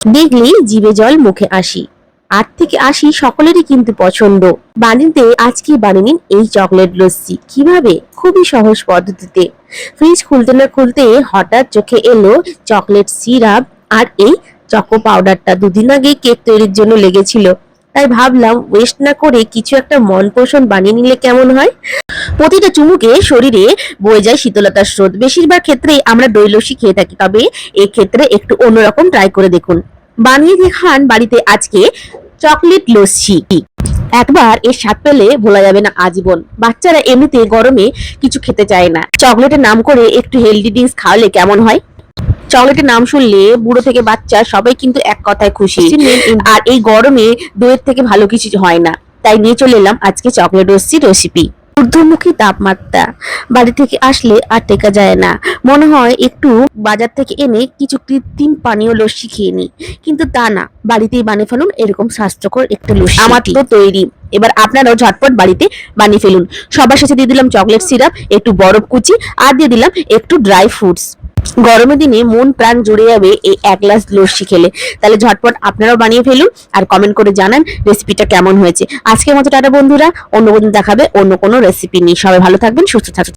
দেখলেই জিভে জল মুখে আসি। আট থেকে আশি সকলেরই কিন্তু পছন্দ। বানিতে আজকে বানিয়ে নিন এই চকলেট লস্যি। কীভাবে? খুবই সহজ পদ্ধতিতে। ফ্রিজ খুলতে না খুলতে হঠাৎ চোখে এলো চকলেট সিরাপ আর এই চকো পাউডারটা। দুদিন আগে কেক তৈরির জন্য লেগেছিল। তাই ভাবলাম ওয়েস্ট না করে কিছু একটা মন পোষণ বানিয়ে নিলে কেমন হয়? প্রতিটা চুমুকে শরীরে বয়ে যায় শীতলতার স্রোত। বেশিরভাগ ক্ষেত্রেই আমরা দই লস্যি খেয়ে থাকি তবে এই ক্ষেত্রে একটু অন্যরকম ট্রাই করে দেখুন। বানিয়ে দেখান বাড়িতে আজকে চকলেট লস্যি। একবার এর স্বাদ পেলে ভোলা যাবে না আজীবন। বাচ্চারা এমনিতে গরমে কিছু খেতে চায় না। চকলেটের নাম করে একটু হেলদি ড্রিঙ্কস খাওয়ালে কেমন হয়? চকলেটের নাম শুনলে বুড়ো থেকে বাচ্চা সবাই কিন্তু এক কথায় খুশি। আর এই গরমে দইয়ের থেকে ভালো কিছু হয় না। তাই নিয়ে চলে এলাম আজকে চকলেট লস্যি রেসিপি ঊর্ধ্বমুখী তাপমাত্রা বাড়ি থেকে আসলে আর টেকা যায় না। মনে হয় একটু বাজার থেকে এনে কিছু কৃত্রিম পানীয় লস্যি খেয়ে নিই। কিন্তু তা না বাড়িতেই বানিয়ে ফেলুন এরকম স্বাস্থ্যকর একটু লস্যি। আমার তো তৈরি। এবার আপনারাও ঝটপট বাড়িতে বানিয়ে ফেলুন। সবার সাথে দিয়ে দিলাম চকলেট সিরাপ একটু বরফ কুচি আর দিয়ে দিলাম একটু ড্রাই ফ্রুটস। গরমের দিনে মন প্রাণ জুড়ে যাবে এই এক গ্লাস লস্যি খেলে। তাহলে ঝটপট আপনারাও বানিয়ে ফেলুন আর কমেন্ট করে জানান রেসিপিটা কেমন হয়েছে। আজকের মতো টাটা বন্ধুরা, অন্য কোন দেখাবে, অন্য কোনো রেসিপি নিয়ে। সবাই ভালো থাকবেন, সুস্থ থাকবেন